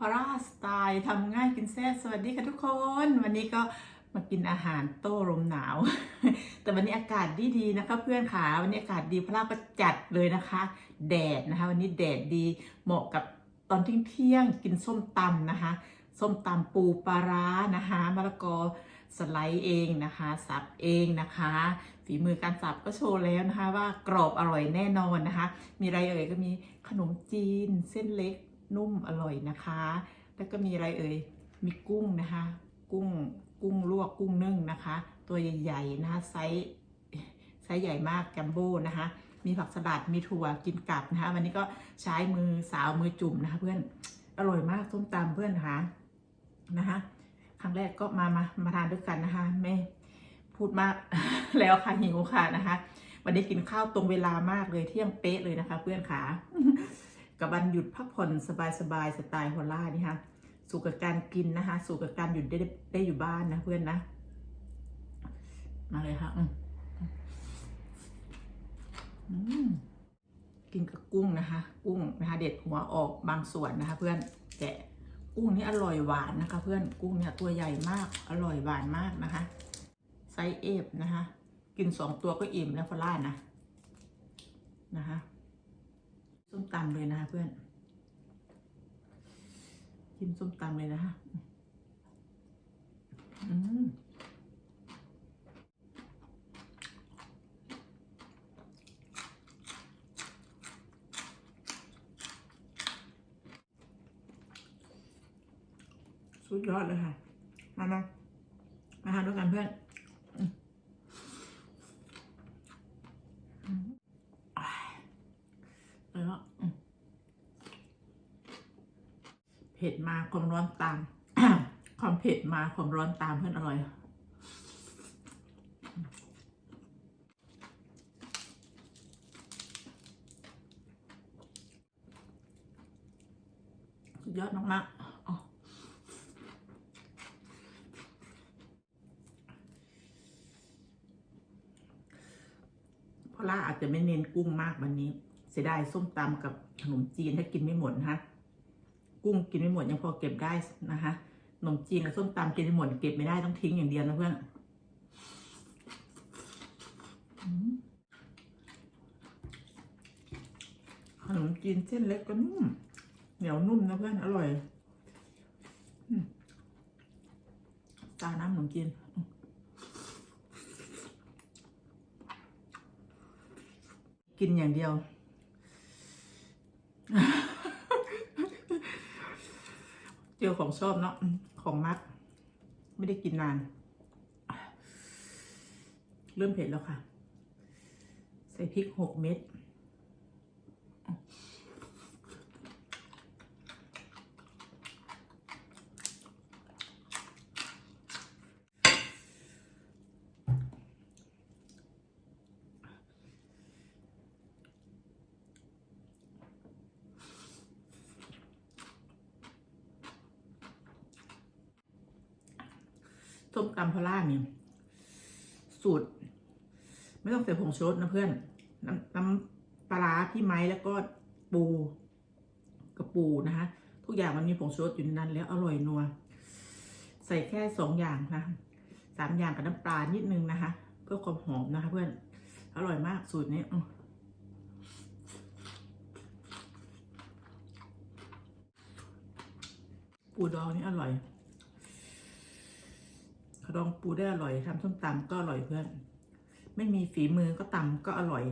พอร่าสไตล์ทำง่ายกินแซ่บสวัสดีค่ะทุกคน วันนี้ก็มากินอาหารโต้ลมหนาว แต่วันนี้อากาศดีดีๆนะคะเพื่อนขาวันนี้อากาศดีพระราก็จัดเลยนะคะ แดดนะคะ วันนี้แดดดีเหมาะกับตอนเที่ยงกินส้มตำนะคะ ส้มตำปูปลาร้านะคะมะละกอสไลด์เองนะคะ สับเองนะคะ ฝีมือการสับก็โชว์แล้วนะคะ ว่ากรอบอร่อยแน่นอนนะคะ มีอะไรเอ่ยก็มีขนมจีน เส้นเล็ก นุ่มอร่อยนะคะ แล้วก็มีอะไรเอ่ย มีกุ้งนะคะ กุ้ง กุ้งลวกกุ้งนึ่งนะคะ ตัวใหญ่ๆนะคะไซส์ไซส์ใหญ่มากจัมโบ้นะคะ มีผักสลัด มีถั่วกินกับนะคะ วันนี้ก็ใช้มือสาวมือจุ่มนะคะ เพื่อน อร่อยมากส้มตำเพื่อนนะคะนะคะ ครั้งแรกก็มา มา มาทานด้วยกันนะคะ ไม่พูดมากแล้วค่ะหิวค่ะนะคะ วันนี้กินข้าวตรงเวลามากเลยเที่ยงเป๊ะเลยนะคะ เพื่อนขา กับวันหยุดพักผ่อนสบายๆสไตล์ฮอลล่านี่ค่ะสู่กับการกินนะคะสู่กับการหยุดได้ได้อยู่บ้านนะเพื่อนนะ มาเลยค่ะอืมกินกับกุ้งนะคะ กุ้งนะคะเด็ดหัวออกบางส่วนนะคะ เพื่อนแกะกุ้งนี่อร่อยหวานนะคะ เพื่อนกุ้งเนี่ยตัวใหญ่มากอร่อยหวานมากนะคะไซส์เอฟนะคะ กินสองตัวก็อิ่มแล้วฟอล่านะนะคะ ส้มตำเลยนะคะเพื่อนกินส้มตำเลยนะคะอืมสุดยอดเลยค่ะ มามามาทานด้วยกันเพื่อนอืมอืมอ่าแล้วก็อืม เผ็ดมาความร้อนตาม ความเผ็ดมาความร้อนตามเพื่อนอร่อยสุดยอดมากๆอ๋อเพราะล่าอาจจะไม่เน้นกุ้งมากวันนี้ เสียดายส้มตำกับขนมจีนถ้ากินไม่หมดนะคะ กุ้งกินไม่หมดยังพอเก็บได้นะคะขนมจีนกับส้มตำกินไม่หมดเก็บไม่ได้ต้องทิ้งอย่างเดียวนะเพื่อนขนมจีนเส้นเล็กก็นุ่ม เหนียวนุ่มนะเพื่อนอร่อยตาน้ำขนมจีนกินอย่างเดียว เจอของชอบเนาะของมัก ไม่ได้กินนาน เริ่มเผ็ดแล้วค่ะ ใส่พริกหกเม็ด ส้มตำพะล่าเนี่ยสูตร ไม่ต้องใส่ผงชูรสนะเพื่อน น้ำน้ำปลาพี่ไม้แล้วก็ปูกระปูนะคะ ทุกอย่างมันมีผงชูรสอยู่ในนั้น แล้วอร่อยนัว ใส่แค่สองอย่างนะสามอย่างกับน้ำปลานิดนึงนะคะ เพื่อความหอมนะคะ เพื่อน อร่อยมากสูตรนี้ปูดองนี่อร่อย ขนมปูได้อร่อยทำส้มตำก็อร่อยเพื่อน ไม่มีฝีมือก็ตำก็อร่อย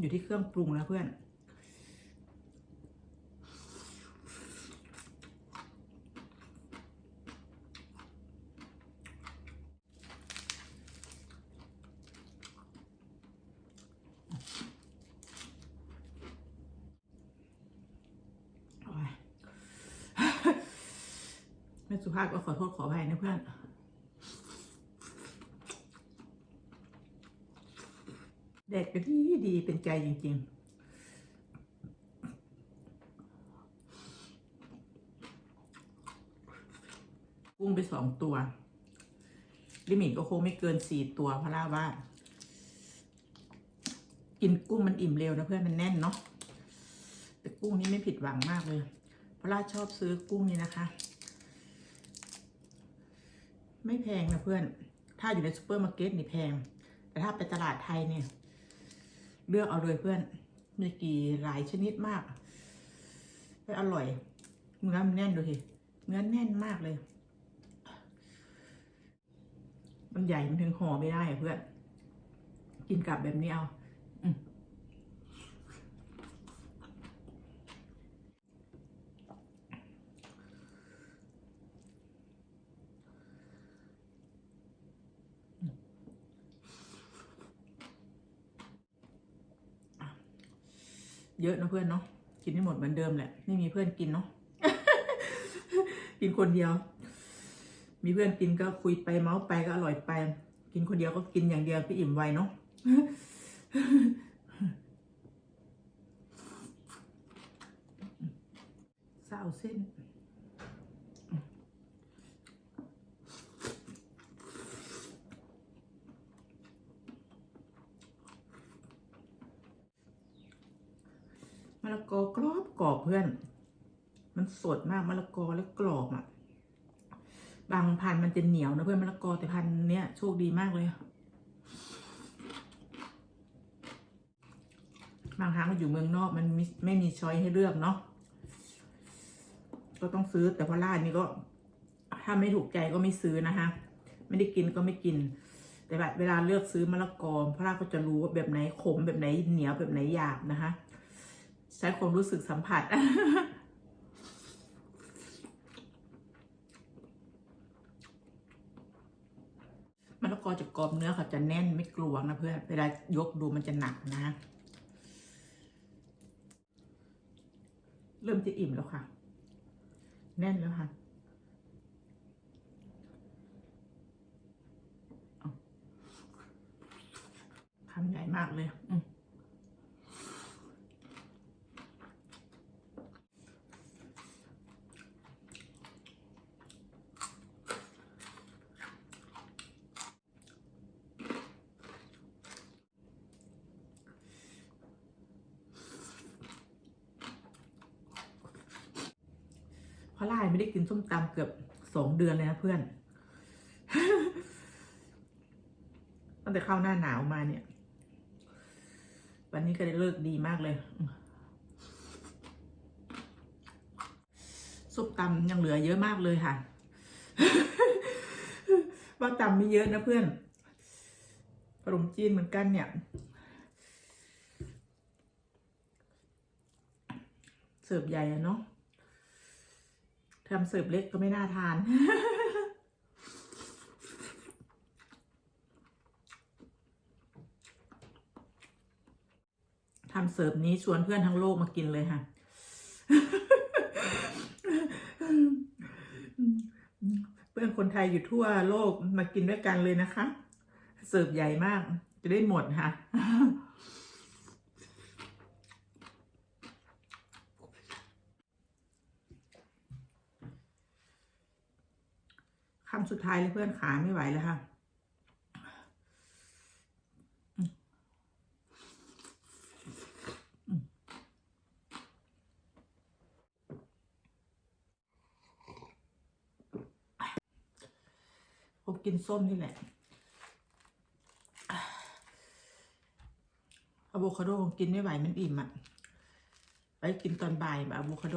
อยู่ที่เครื่องปรุงแล้วเพื่อนโอ้ยแม่สุภาพก็ขอโทษขออภัยนะเพื่อน เด็กก็ดีดีเป็นใจจริงๆกุ้งไปสองตัว ลิมิตก็คงไม่เกินสี่ตัวเพราะล่าว่า กินกุ้งมันอิ่มเร็วนะเพื่อนมันแน่นเนาะแต่กุ้งนี่ไม่ผิดหวังมากเลย เพราชอบซื้อกุ้งนี่นะคะ ไม่แพงนะเพื่อน ถ้าอยู่ในซูเปอร์มาร์เก็ตนี่แพง แต่ถ้าไปตลาดไทยเนี่ย เลือกเอาเลยเพื่อน มีกี่หลายชนิดมากไปอร่อย เนื้อมันแน่นดูสิเนื้อแน่นมากเลย มันใหญ่มันถึงห่อไม่ได้เพื่อน กินกับแบบนี้เอาอืม เยอะนะเพื่อนเนาะกินไม่หมดเหมือนเดิมแหละ ไม่มีเพื่อนกินเนาะกินคนเดียว มีเพื่อนกินก็คุยไปเมาส์ไปก็อร่อยไป กินคนเดียวก็กินอย่างเดียวก็อิ่มไวเนาะ เศร้าเส้น มะละกอกรอบกรอบ เพื่อน มันสดมากมะละกอแล้วกรอบอะ บางพันมันจะเหนียวนะเพื่อนมะละกอแต่พันเนี้ยโชคดีมากเลย บางครั้งอยู่เมืองนอกมันไม่ไม่มีช้อยให้เลือกเนาะ ก็ต้องซื้อแต่พอร้านนี้ก็ ถ้าไม่ถูกใจก็ไม่ซื้อนะคะ ไม่ได้กินก็ไม่กินแต่แบบเวลาเลือกซื้อมะละกอพระราก็จะรู้ว่าแบบไหนขมแบบไหนเหนียวแบบไหนหยาบนะคะ ใช้ความรู้สึกสัมผัส มะละกอจะกรอบเนื้อเขาจะแน่นไม่กลวงนะเพื่อน เวลายกดูมันจะหนักนะ เริ่มจะอิ่มแล้วค่ะ แน่นแล้วค่ะเอาคำใหญ่มากเลย อืม ราะล่ายไม่ได้กินส้มตำเกือบสองเดือนเลยนะเพื่อน ตั้งแต่เข้าหน้าหนาวมาเนี่ย วันนี้ก็ได้เลิกดีมากเลยส้มตำยังเหลือเยอะมากเลยค่ะ ว่าตำไม่เยอะนะเพื่อนขนมจีนเหมือนกันเนี่ย เสิร์ฟใหญ่เนาะ ทำเสิร์ฟเล็กก็ไม่น่าทาน ทำเสิร์ฟนี้ชวนเพื่อนทั้งโลกมากินเลยค่ะ เพื่อนคนไทยอยู่ทั่วโลกมากินด้วยกันเลยนะคะ เสิร์ฟใหญ่มากจะได้หมดค่ะ คำสุดท้ายเลยเพื่อนขาไม่ไหวแล้วค่ะผมกินส้มนี่แหละอะโวคาโดกินไม่ไหวมันอิ่มอะไปกินตอนบ่ายแบบอะโวคาโด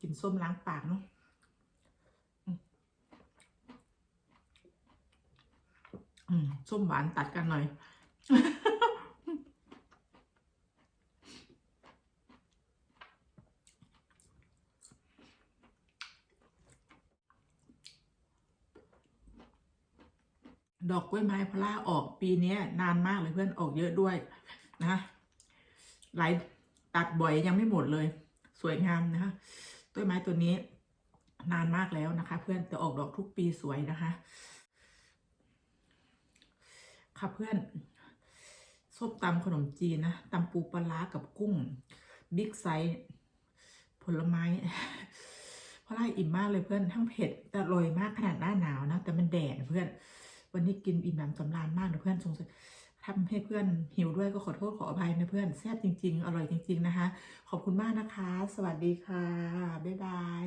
กินส้มล้างปากเนาะอืมอืม ส้มหวานตัดกันหน่อย ดอกกล้วยไม้พลาออกปีนี้นานมากเลยเพื่อนออกเยอะด้วยนะหลายตัดบ่อยยังไม่หมดเลย สวยงามนะคะต้นไม้ตัวนี้นานมากแล้วนะคะ เพื่อนแต่ออกดอกทุกปีสวยนะคะ ค่ะเพื่อนส้มตำขนมจีนนะตำปูปลากับกุ้ง บิ๊กไซส์ผลไม้เพราะไรอิ่มมากเลยเพื่อนทั้งเผ็ดแต่อร่อยมากขนาดหน้าหนาวนะ แต่มันแดดเพื่อน วันนี้กินอิ่มแบบสำราญมากนะเพื่อนสงสัยทำให้เพื่อนหิวด้วยก็ขอโทษขออภัยนะเพื่อนแซ่บจริง ๆ อร่อยจริง ๆ นะคะ ขอบคุณมากนะคะ สวัสดีค่ะ บ๊ายบาย